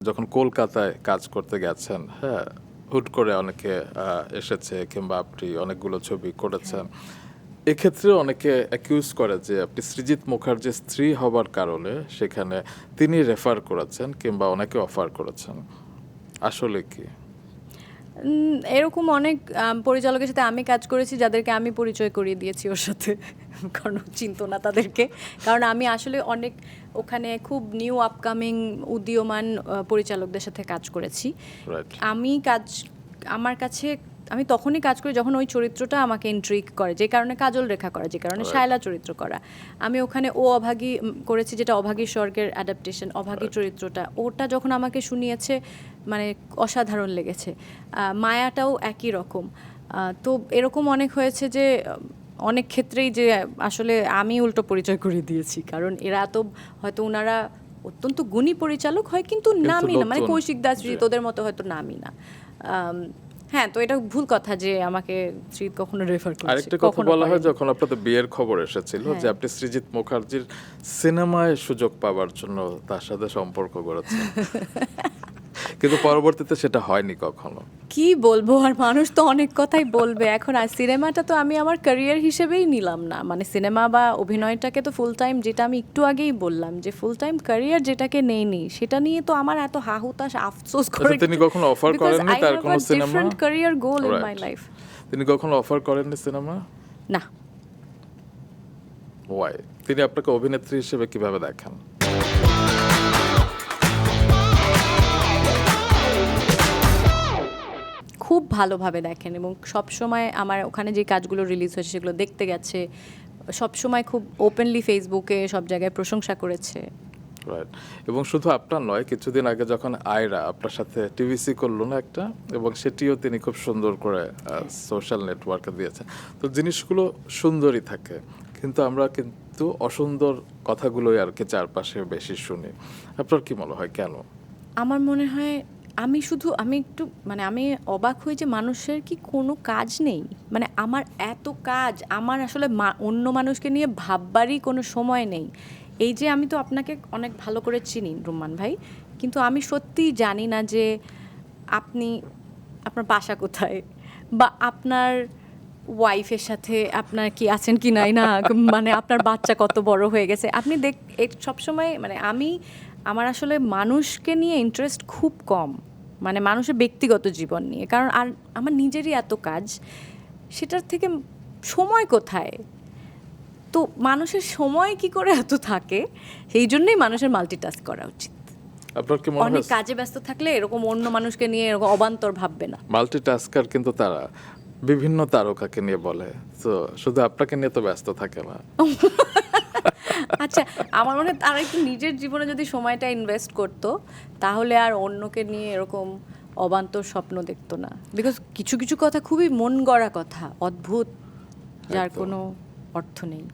যখন কলকাতায় কাজ করতে গেছেন হ্যাঁ হুট করে অনেকে এসেছে কিংবা আপনি অনেকগুলো ছবি করেছেন। এক্ষেত্রে অনেকে অ্যাকিউজ করে যে আপনি সৃজিত মুখার্জির স্ত্রী হবার কারণে সেখানে তিনি রেফার করেছেন কিংবা অনেকে অফার করেছেন। আসলে কি? এরকম অনেক পরিচালকের সাথে আমি কাজ করেছি যাদেরকে আমি পরিচয় করিয়ে দিয়েছি ওর সাথে। কারণ চিনতো না তাদেরকে। কারণ আমি আসলে অনেক ওখানে খুব নিউ আপকামিং উদীয়মান পরিচালকদের সাথে কাজ করেছি। আমি কাজ আমার কাছে আমি তখনই কাজ করি যখন ওই চরিত্রটা আমাকে ইন্ট্রিক করে যে কারণে কাজল রেখা করা যে কারণে শায়লা চরিত্র করা। আমি ওখানে ও অভাগী করেছি যেটা অভাগী স্বর্গের অ্যাডাপ্টেশন অভাগী চরিত্রটা। ওটা যখন আমাকে শুনিয়েছে মানে অসাধারণ লেগেছে। মায়াটাও একই রকম। তো এরকম অনেক হয়েছে যে অনেক ক্ষেত্রেই যে আসলে আমি উল্টো পরিচয় করে দিয়েছি কারণ এরা তো হয়তো ওনারা অত্যন্ত গুণী পরিচালক হয় কিন্তু নামি না মানে কৌশিক দাস। তোদের মতো হয়তো নামি না হ্যাঁ তো এটা ভুল কথা যে আমাকে শ্রীত কখনো রেফার করছে আরেকটা কথা বলা হয়। যখন আপনাদের বিয়ের খবর এসেছিল যে হ্যাঁ। আপনি শ্রীজিৎ মুখার্জির সিনেমায় সুযোগ পাওয়ার জন্য তার সাথে সম্পর্ক করেছেন কিন্তু পরবর্তীতে সেটা হয়নি কখনো। কি বলব? আর মানুষ তো অনেক কথাই বলবে। এখন আর সিনেমাটা তো আমি আমার ক্যারিয়ার হিসেবেই নিলাম না। মানে সিনেমা বা অভিনয়টাকে তো ফুল টাইম যেটা আমি একটু আগেই বললাম যে ফুল টাইম ক্যারিয়ার যেটাকে নেইনি সেটা নিয়ে তো আমার এত হাহুতাশ আফসোস করে আচ্ছা, তিনি কখনো offer করেননি তার কোনো cinema? Different career goal in my life তিনি কখনো অফার করেননি সিনেমা না। ওয়াই তিনি আপনাকে অভিনেত্রী হিসেবে কীভাবে দেখেন? খুব ভালোভাবে দেখেন এবং সব সময় আমার ওখানে যে কাজগুলো রিলিজ হয়েছে সেগুলো দেখতে গেছে সব সময় খুব ওপেনলি ফেসবুকে সব জায়গায় প্রশংসা করেছে। রাইট এবং শুধু আপনার নয় কিছুদিন আগে যখন আয়রা আপনার সাথে টিভিসি করল না একটা এবং সেটিও তিনি খুব সুন্দর করে সোশ্যাল নেটওয়ার্কে দিয়েছেন। তো জিনিসগুলো সুন্দরই থাকে কিন্তু আমরা কিন্তু অসুন্দর কথাগুলোই আর কি চারপাশে বেশি শুনি। আপনার কি মনে হয় কেন? আমার মনে হয় আমি শুধু, আমি একটু মানে আমি অবাক হই যে মানুষের কি কোনো কাজ নেই। মানে আমার এত কাজ, আমার আসলে অন্য মানুষকে নিয়ে ভাববারই কোনো সময় নেই। এই যে আমি তো আপনাকে অনেক ভালো করে চিনি রুমান ভাই, কিন্তু আমি সত্যিই জানি না যে আপনি, আপনার বাসা কোথায়? বা আপনার ওয়াইফের সাথে আপনার কি আছেন কি নাই না? মানে আপনার বাচ্চা কত বড় হয়ে গেছে? আপনি দেখ সবসময় মানে আমি আমার আসলে মানুষকে নিয়ে ইন্টারেস্ট খুব কম। মানে মানুষের ব্যক্তিগত জীবন নিয়ে। কারণ আর আমার নিজেরই এত কাজ সেটার থেকে সময় কোথায়? তো মানুষের সময় কি করে এত থাকে সেই জন্যই মানুষের মাল্টিটাস্ক করা উচিত। আপনার কি মনে অনেক কাজে ব্যস্ত থাকলে এরকম অন্য মানুষকে নিয়ে এরকম অবান্তর ভাববে না। মাল্টিটাস্কার কিন্তু তারা বিভিন্ন তারকাকে নিয়ে বলে। তো শুধু আপনাকে নিয়ে তো ব্যস্ত থাকে না। আচ্ছা আমার মনে হয় তারা একটু নিজের জীবনে যদি সময়টা ইনভেস্ট করতো তাহলে আর অন্যকে নিয়ে এরকম অবান্তর স্বপ্ন দেখতো না। বিকজ কিছু কিছু কথা খুবই মন গড়া কথা অদ্ভুত যার কোনো অর্থ নেই।